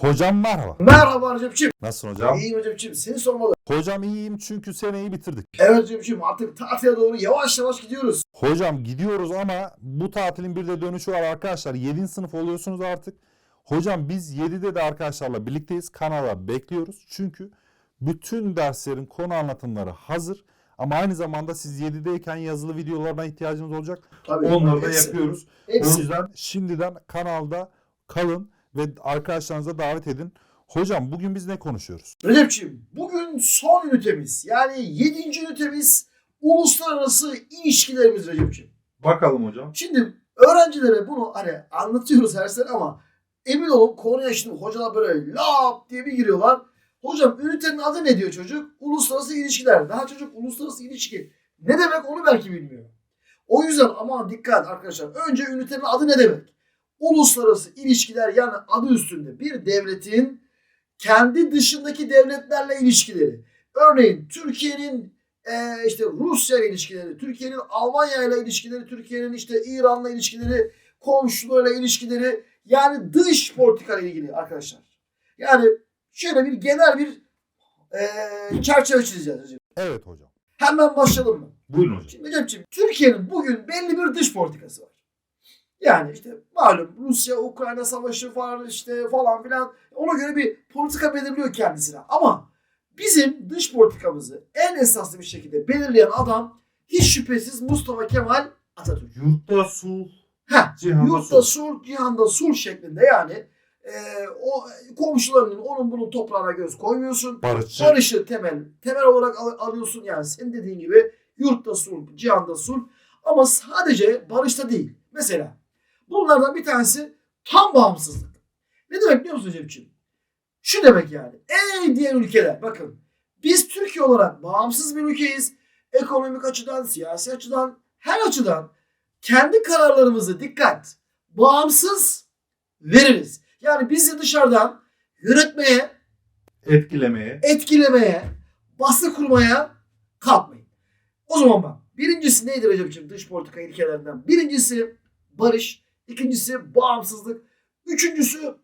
Hocam merhaba. Merhaba Recep'ciğim. Nasılsın hocam? İyiyim Recep'ciğim. Seni sormalı. Hocam iyiyim çünkü seneyi bitirdik. Evet Recep'ciğim artık tatile doğru yavaş yavaş gidiyoruz. Hocam gidiyoruz ama bu tatilin bir de dönüşü var arkadaşlar. 7. sınıf oluyorsunuz artık. Hocam biz 7'de de arkadaşlarla birlikteyiz. Kanala bekliyoruz. Çünkü bütün derslerin konu anlatımları hazır. Ama aynı zamanda siz 7'deyken yazılı videolarına ihtiyacınız olacak. Tabii. Onları da Hepsi. yapıyoruz. O Hepsi. yüzden şimdiden kanalda kalın ve arkadaşlarınıza davet edin. Hocam bugün biz ne konuşuyoruz? Recep'ciğim bugün son ünitemiz. Yani 7. ünitemiz uluslararası ilişkilerimiz Recep'ciğim. Bakalım hocam. Şimdi öğrencilere bunu hani anlatıyoruz her sene ama emin olun konuya şimdi hocalar böyle lap diye bir giriyorlar. Hocam ünitenin adı ne diyor çocuk? Uluslararası ilişkiler. Daha çocuk uluslararası ilişki ne demek onu belki bilmiyor. O yüzden aman dikkat arkadaşlar. Önce ünitenin adı ne demek? Uluslararası ilişkiler yani adı üstünde bir devletin kendi dışındaki devletlerle ilişkileri. Örneğin Türkiye'nin e, işte Rusya ile ilişkileri, Türkiye'nin Almanya ile ilişkileri, Türkiye'nin işte İran'la ilişkileri, komşularıyla ilişkileri yani dış politika ile ilgili arkadaşlar. Yani şöyle bir genel bir e, çerçeve çizeceğiz. Evet hocam. Hemen başlayalım mı? Buyurun hocam. Şimdi Recep'ciğim Türkiye'nin bugün belli bir dış politikası var. Yani işte malum Rusya Ukrayna savaşı falan işte falan filan ona göre bir politika belirliyor kendisine. Ama bizim dış politikamızı en esaslı bir şekilde belirleyen adam hiç şüphesiz Mustafa Kemal Atatürk. Yurtta sulh, Heh, cihanda Yurtta sulh. sulh, cihanda sulh şeklinde yani e, o komşularının onun bunun toprağına göz koymuyorsun. Barışçı. Barışı temel temel olarak al- alıyorsun yani senin dediğin gibi yurtta sulh, cihanda sulh ama sadece barışta değil. Mesela bunlardan bir tanesi tam bağımsızlık. Ne demek biliyor musun Cemciğim? Şu demek yani. Ey diğer ülkeler bakın biz Türkiye olarak bağımsız bir ülkeyiz. Ekonomik açıdan, siyasi açıdan, her açıdan kendi kararlarımızı dikkat, bağımsız veririz. Yani bizi dışarıdan yönetmeye, Etkilemeye. etkilemeye, baskı kurmaya kalkmayın. O zaman bak birincisi neydi Recep'ciğim dış politika ilkelerinden? Birincisi barış, ikincisi bağımsızlık, üçüncüsü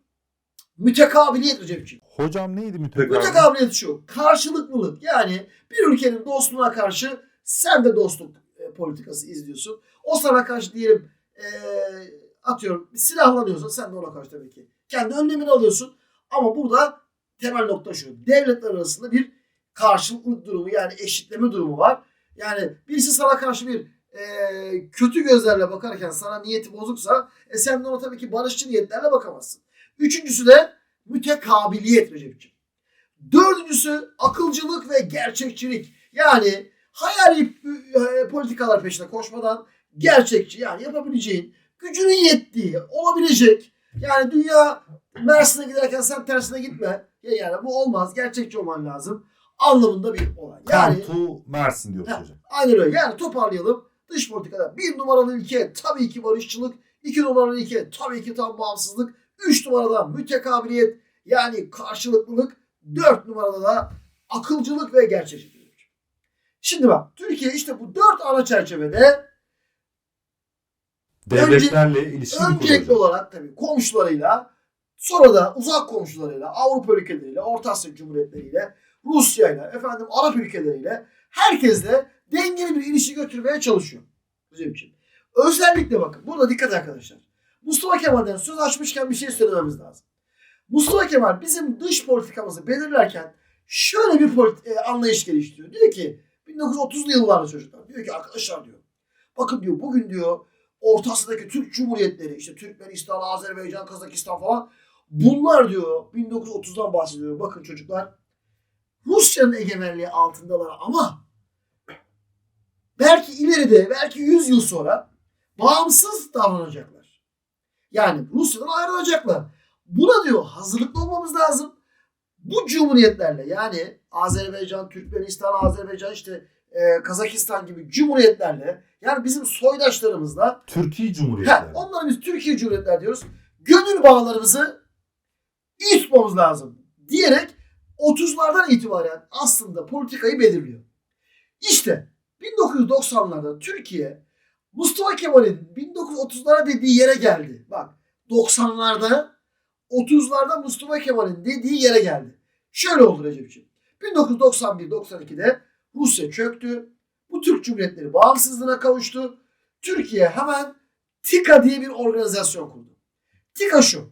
mütekabiliyet Recep'ciğim. Hocam neydi mütekabiliyet? Mütekabiliyet şu, karşılıklılık yani bir ülkenin dostluğuna karşı sen de dostluk e, politikası izliyorsun. O sana karşı diyelim e, atıyorum silahlanıyorsa sen de ona karşı tabii ki. Kendi önlemini alıyorsun ama burada temel nokta şu. Devletler arasında bir karşılıklık durumu yani eşitleme durumu var. Yani birisi sana karşı bir e, kötü gözlerle bakarken sana niyeti bozuksa e, sen de ona tabii ki barışçı niyetlerle bakamazsın. Üçüncüsü de mütekabiliyet Recep'ciğim. Dördüncüsü akılcılık ve gerçekçilik. Yani hayali e, politikalar peşinde koşmadan gerçekçi yani yapabileceğin, gücünün yettiği, olabilecek. Yani dünya Mersin'e giderken sen tersine gitme. Ya Yani bu olmaz. Gerçekçi olman lazım. Anlamında bir olay. Yani Come to Mersin diyoruz Ha. hocam. Aynen öyle. Yani toparlayalım. Dış politikada bir numaralı ilke tabii ki barışçılık. iki numaralı ilke tabii ki tam bağımsızlık. Üç numarada mütekabiliyet yani karşılıklılık. Dört numarada da akılcılık ve gerçekçilik. Şimdi bak Türkiye işte bu dört ana çerçevede Devletlerle ilişki öncelikli olarak tabii komşularıyla sonra da uzak komşularıyla Avrupa ülkeleriyle Orta Asya Cumhuriyetleriyle Rusya'yla efendim Arap ülkeleriyle herkesle dengeli bir ilişki götürmeye çalışıyor. Recep'ciğim. Özellikle bakın burada dikkat arkadaşlar. Mustafa Kemal'den söz açmışken bir şey söylememiz lazım. Mustafa Kemal bizim dış politikamızı belirlerken şöyle bir polit- e, anlayış geliştiriyor. Diyor ki 1930'lu yıllarda çocuklar diyor ki arkadaşlar diyor bakın diyor bugün diyor Orta Asya'daki Türk Cumhuriyetleri işte Türkmenistan, Azerbaycan, Kazakistan falan bunlar diyor 1930'dan bahsediyor. Bakın çocuklar Rusya'nın egemenliği altındalar ama belki ileride belki 100 yıl sonra bağımsız davranacaklar. Yani Rusya'dan ayrılacaklar. Buna diyor hazırlıklı olmamız lazım. Bu cumhuriyetlerle yani Azerbaycan, Türkmenistan, Azerbaycan işte e, Kazakistan gibi cumhuriyetlerle yani bizim soydaşlarımızla Türkiye Cumhuriyetleri. onlara biz Türkiye Cumhuriyetler diyoruz. Gönül bağlarımızı iyi tutmamız lazım diyerek 30'lardan itibaren aslında politikayı belirliyor. İşte 1990'larda Türkiye Mustafa Kemal'in 1930'lara dediği yere geldi. Bak 90'larda 30'larda Mustafa Kemal'in dediği yere geldi. Şöyle oldu Recep'ciğim. 1991-92'de Rusya çöktü. Bu Türk Cumhuriyetleri bağımsızlığına kavuştu. Türkiye hemen TİKA diye bir organizasyon kurdu. TİKA şu.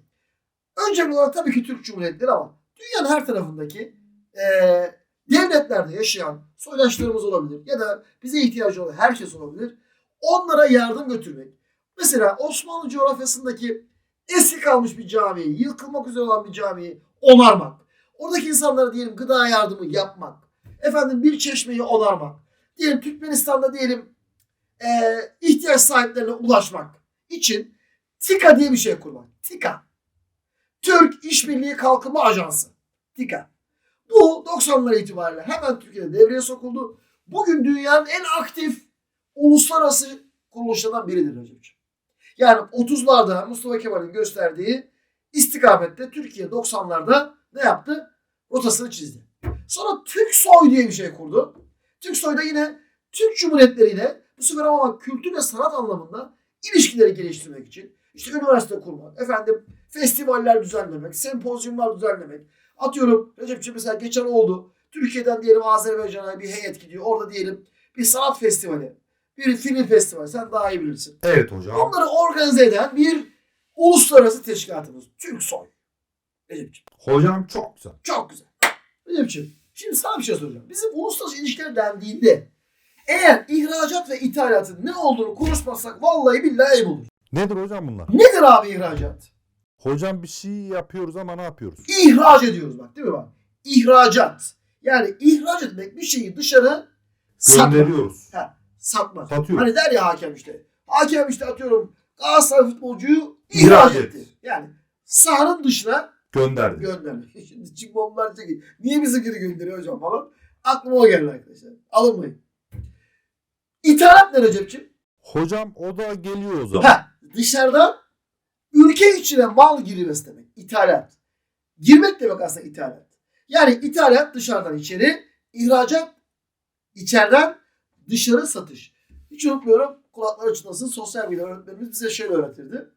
Öncelikli olarak tabii ki Türk Cumhuriyetleri ama dünyanın her tarafındaki eee, devletlerde yaşayan soydaşlarımız olabilir ya da bize ihtiyacı olan herkes olabilir. Onlara yardım götürmek. Mesela Osmanlı coğrafyasındaki eski kalmış bir camiyi, yıkılmak üzere olan bir camiyi onarmak. Oradaki insanlara diyelim gıda yardımı yapmak. Efendim bir çeşmeyi onarmak. Diyelim Türkmenistan'da diyelim eee, ihtiyaç sahiplerine ulaşmak için TİKA diye bir şey kurmak. TİKA. Türk İşbirliği Kalkınma Ajansı. TİKA. Bu 90'lar itibariyle hemen Türkiye'de devreye sokuldu. Bugün dünyanın en aktif uluslararası kuruluşlardan biridir Recep'ciğim. Yani 30'larda Mustafa Kemal'in gösterdiği istikamette Türkiye 90'larda ne yaptı? Rotasını çizdi. Sonra TÜKSOY diye bir şey kurdu. TÜKSOY da yine Türk Cumhuriyetleri ile bu sefer ama kültür ve sanat anlamında ilişkileri geliştirmek için işte üniversite kurmak, efendim festivaller düzenlemek, sempozyumlar düzenlemek. Atıyorum Recep'ciğim mesela geçen oldu. Türkiye'den diyelim Azerbaycan'a bir heyet gidiyor. Orada diyelim bir sanat festivali, bir film festivali. Sen daha iyi bilirsin. Evet hocam. Bunları organize eden bir uluslararası teşkilatımız. TÜRKSOY. Recep'ciğim. Hocam çok güzel. Çok güzel. Recep'ciğim. Şimdi sana bir şey soracağım. Bizim uluslararası ilişkiler dendiğinde eğer ihracat ve ithalatın ne olduğunu konuşmazsak vallahi billahi ayıp olur. Nedir hocam bunlar? Nedir abi ihracat? Hocam bir şey yapıyoruz ama ne yapıyoruz? İhraç ediyoruz bak değil mi bak? İhracat. Yani ihraç etmek bir şeyi dışarı satmak. Gönderiyoruz. Satmak. Satıyoruz. Hani der ya hakem işte. Hakem işte atıyorum Galatasaray futbolcuyu İhraç ihraç et. etti. Yani sahanın dışına Gönderdi. göndermek. Şimdi Cimbomlar diyor ki niye bizi geri gönderiyor hocam falan. Aklıma o geldi arkadaşlar. Alınmayın. İthalat ne Recep'ciğim? Hocam o da geliyor o zaman. Ha, dışarıdan ülke içine mal girmesi demek. İthalat. Girmek demek aslında ithalat. Yani ithalat dışarıdan içeri, ihracat içeriden dışarı satış. Hiç unutmuyorum kulakları çınlasın sosyal bilgiler öğretmenimiz bize şöyle öğretirdi.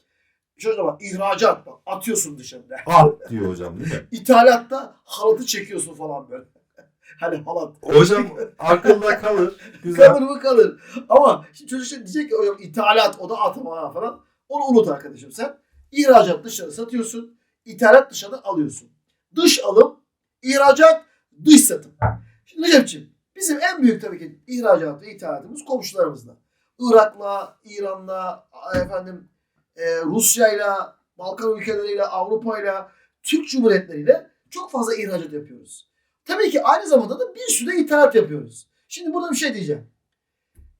Şöyle bak ihracat bak atıyorsun dışarıda. At diyor hocam değil mi? İthalatta halatı çekiyorsun falan böyle. hani halat. Hocam aklında kalır. Güzel. Kalır mı kalır. Ama şimdi çocuk şimdi diyecek ki hocam ithalat o da atma falan. Onu unut arkadaşım sen. İhracat dışarı satıyorsun. ithalat dışarı alıyorsun. Dış alım, ihracat, dış satım. Şimdi Recep'ciğim bizim en büyük tabii ki ihracat ve ithalatımız komşularımızla. Irak'la, İran'la, efendim e, Rusya'yla, Balkan ülkeleriyle, Avrupa'yla, Türk Cumhuriyetleriyle çok fazla ihracat yapıyoruz. Tabii ki aynı zamanda da bir sürü de ithalat yapıyoruz. Şimdi burada bir şey diyeceğim.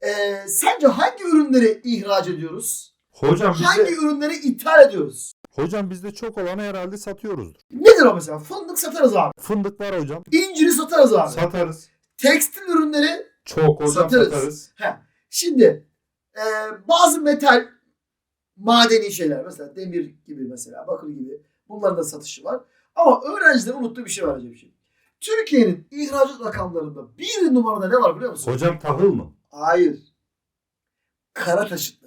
Ee, sence hangi ürünleri ihraç ediyoruz? Hocam Hangi bizde, ürünleri ithal ediyoruz? hocam bizde çok olanı herhalde satıyoruzdur. Nedir o mesela? Fındık satarız abi. Fındık var hocam. İnciri satarız abi. Satarız. Tekstil ürünleri. Çok hocam Satarız. satarız. Heh. Şimdi e, bazı metal madeni şeyler mesela demir gibi mesela bakır gibi bunların da satışı var. Ama öğrencilerin unuttuğu bir şey var Recep Şimdi. Türkiye'nin ihracat rakamlarında bir numarada ne var biliyor musun? Hocam tahıl mı? Hayır. Kara taşıtları.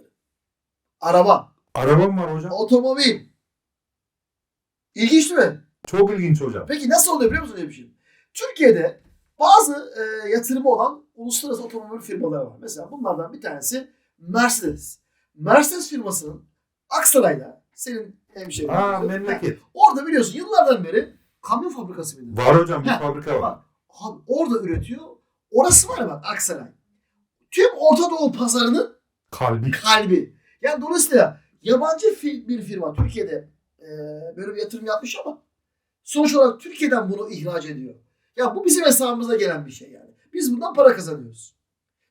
Araba. Araba mı var hocam? Otomobil. İlginç değil mi? Çok ilginç hocam. Peki nasıl oluyor biliyor musun Cemşin? Türkiye'de bazı e, yatırımı olan uluslararası otomobil firmaları var. Mesela bunlardan bir tanesi Mercedes. Mercedes firmasının Aksaray'da senin hemşehrin. Aa memleket. Orada biliyorsun yıllardan beri kamyon fabrikası mıydı? Var hocam bir Ha, fabrika var. Abi orada üretiyor. Orası var ya bak Aksaray. Tüm Orta Doğu pazarının Kalbi. kalbi. Yani dolayısıyla yabancı bir firma Türkiye'de e, böyle bir yatırım yapmış ama sonuç olarak Türkiye'den bunu ihraç ediyor. Ya bu bizim hesabımıza gelen bir şey yani. Biz bundan para kazanıyoruz.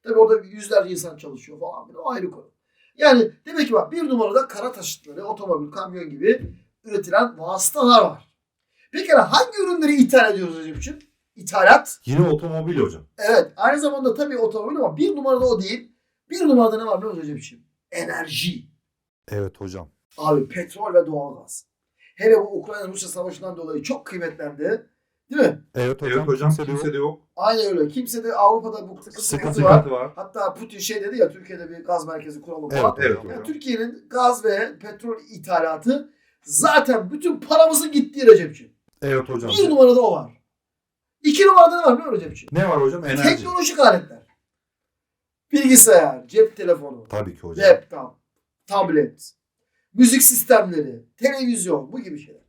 Tabii orada yüzlerce insan çalışıyor falan. filan. O ayrı konu. Yani demek ki bak bir numarada kara taşıtları, otomobil, kamyon gibi üretilen vasıtalar var. Peki hangi ürünleri ithal ediyoruz Recep'ciğim? İthalat. Yine otomobil hocam. Evet. Aynı zamanda tabii otomobil ama bir numarada o değil. Bir numarada ne var biliyor musun Recep'ciğim? Enerji. Evet hocam. Abi petrol ve doğalgaz. Hele bu Ukrayna-Rusya savaşından dolayı çok kıymetlendi. Değil mi? Evet hocam. Evet hocam kimse de kimse yok. de yok. Aynen öyle. Kimse de Avrupa'da bu sıkıntı, var. Sıkıntı var. Hatta Putin şey dedi ya Türkiye'de bir gaz merkezi kuralım Evet, falan. evet. Yani hocam. Türkiye'nin gaz ve petrol ithalatı Zaten bütün paramızın gittiği Recep'ciğim. Evet hocam. Bir numarada o var. İki numarada ne var biliyor musun Recep'ciğim? Ne var hocam? Enerji. Teknolojik aletler. Bilgisayar, cep telefonu, Tabii ki hocam. laptop, tablet, müzik sistemleri, televizyon bu gibi şeyler.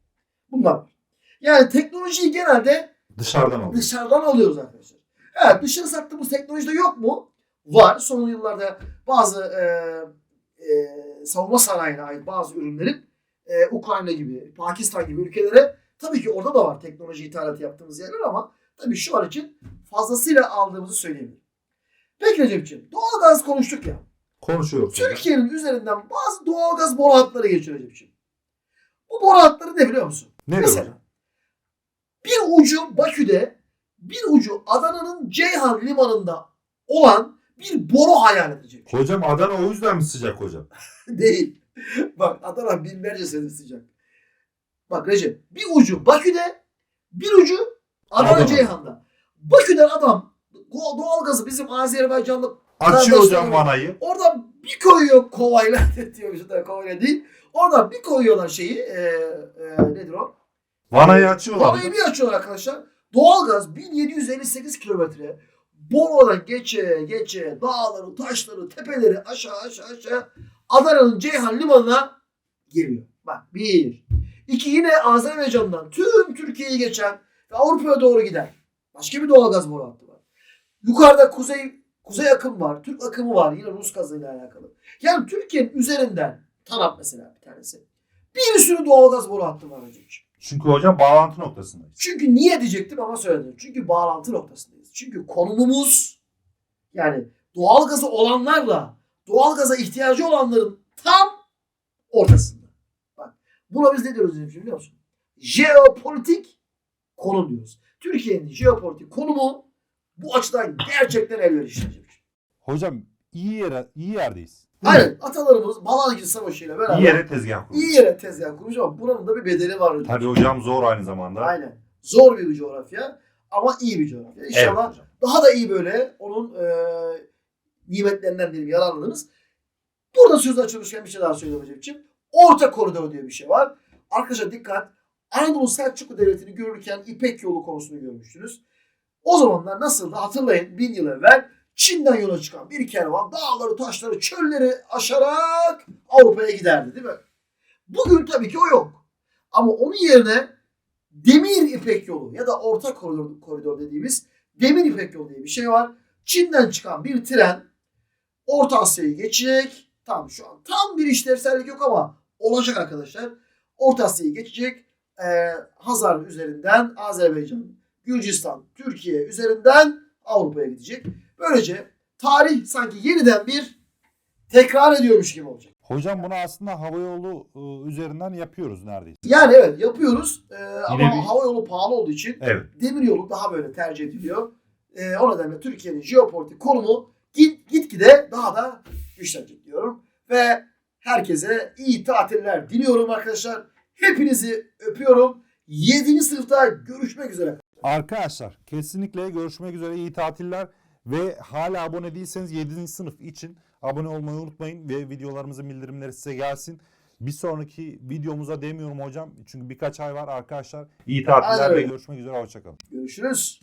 Bunlar. Yani teknolojiyi genelde Dışarıdan alıyor. dışarıdan alıyoruz arkadaşlar. Evet dışarı sattığımız teknolojide yok mu? Var. Son yıllarda bazı e, e, savunma sanayine ait bazı ürünlerin e, Ukrayna gibi, Pakistan gibi ülkelere tabii ki orada da var teknoloji ithalatı yaptığımız yerler ama tabii şu an için fazlasıyla aldığımızı söyleyebilirim. Peki Recep'ciğim doğalgaz konuştuk ya. Konuşuyoruz. Türkiye'nin üzerinden bazı doğalgaz boru hatları geçiyor Recep'ciğim. Bu boru hatları ne biliyor musun? Nedir Mesela bir ucu Bakü'de, bir ucu Adana'nın Ceyhan limanında olan bir boru hayal edecek. Hocam Adana o yüzden mi sıcak hocam? Değil. Bak Adana binlerce sene sıcak. Bak Recep bir ucu Bakü'de, bir ucu Adana Adana. Ceyhan'da. Bakü'den adam doğalgazı bizim Azerbaycanlı Açıyor hocam vanayı. Oradan bir koyuyor kovayla diyormuş da kovayla değil. Oradan bir koyuyorlar şeyi. E, e, nedir o? Vanayı açıyorlar. Vanayı bir açıyorlar arkadaşlar. Doğalgaz 1758 kilometre. Boru'dan geçe geçe dağları, taşları, tepeleri aşağı aşağı aşağı Adana'nın Ceyhan limanına geliyor. Bak bir. İki yine Azerbaycan'dan tüm Türkiye'yi geçen ve Avrupa'ya doğru giden başka bir doğalgaz boru hattı. Yukarıda kuzey kuzey akım var, Türk akımı var yine Rus gazıyla alakalı. Yani Türkiye'nin üzerinden Tanap mesela bir tanesi. Bir sürü doğalgaz boru hattı var hocam. Çünkü hocam bağlantı noktasındayız. Çünkü niye diyecektim ama söyledim. Çünkü bağlantı noktasındayız. Çünkü konumumuz yani doğalgazı olanlarla doğalgaza ihtiyacı olanların tam ortasında. Bak buna biz ne diyoruz biliyor musun? Jeopolitik konum diyoruz. Türkiye'nin jeopolitik konumu bu açıdan gerçekten elverişli. Recep. Hocam iyi yere iyi yerdeyiz. Aynen atalarımız Malazgirt Savaşı ile beraber İyi yere tezgah kurmuş. iyi yere tezgah kurmuş ama buranın da bir bedeli var. Recep. Tabii hocam zor aynı zamanda. Aynen. Zor bir coğrafya ama iyi bir coğrafya. Evet İnşallah hocam. daha da iyi böyle onun e, nimetlerinden diyelim yararlanırız. Burada söz açılmışken bir şey daha söyleyeyim Recep'ciğim. Orta koridor diye bir şey var. Arkadaşlar dikkat. Anadolu Selçuklu Devleti'ni görürken İpek yolu konusunu görmüştünüz. O zamanlar nasıl da hatırlayın bin yıl evvel Çin'den yola çıkan bir kervan dağları, taşları, çölleri aşarak Avrupa'ya giderdi değil mi? Bugün tabii ki o yok. Ama onun yerine Demir İpek yolu ya da orta koridor, koridor dediğimiz Demir İpek yolu diye bir şey var. Çin'den çıkan bir tren Orta Asya'yı geçecek. Tam şu an tam bir işlevsellik yok ama olacak arkadaşlar. Orta Asya'yı geçecek. Ee, Hazar üzerinden Azerbaycan, Gürcistan, Türkiye üzerinden Avrupa'ya gidecek. Böylece tarih sanki yeniden bir tekrar ediyormuş gibi olacak. Hocam bunu aslında havayolu e, üzerinden yapıyoruz neredeyse. Yani evet yapıyoruz Ee, ama bir- hava yolu pahalı olduğu için Evet. demir yolu daha böyle tercih ediliyor. Ee, o nedenle Türkiye'nin jeopolitik konumu git gitgide daha da güçlenecek diyorum. Ve herkese iyi tatiller diliyorum arkadaşlar. Hepinizi öpüyorum. 7. sınıfta görüşmek üzere. Arkadaşlar kesinlikle görüşmek üzere iyi tatiller ve hala abone değilseniz 7. sınıf için abone olmayı unutmayın ve videolarımızın bildirimleri size gelsin. Bir sonraki videomuza demiyorum hocam çünkü birkaç ay var arkadaşlar. İyi tatiller ve görüşmek üzere hoşçakalın. Görüşürüz.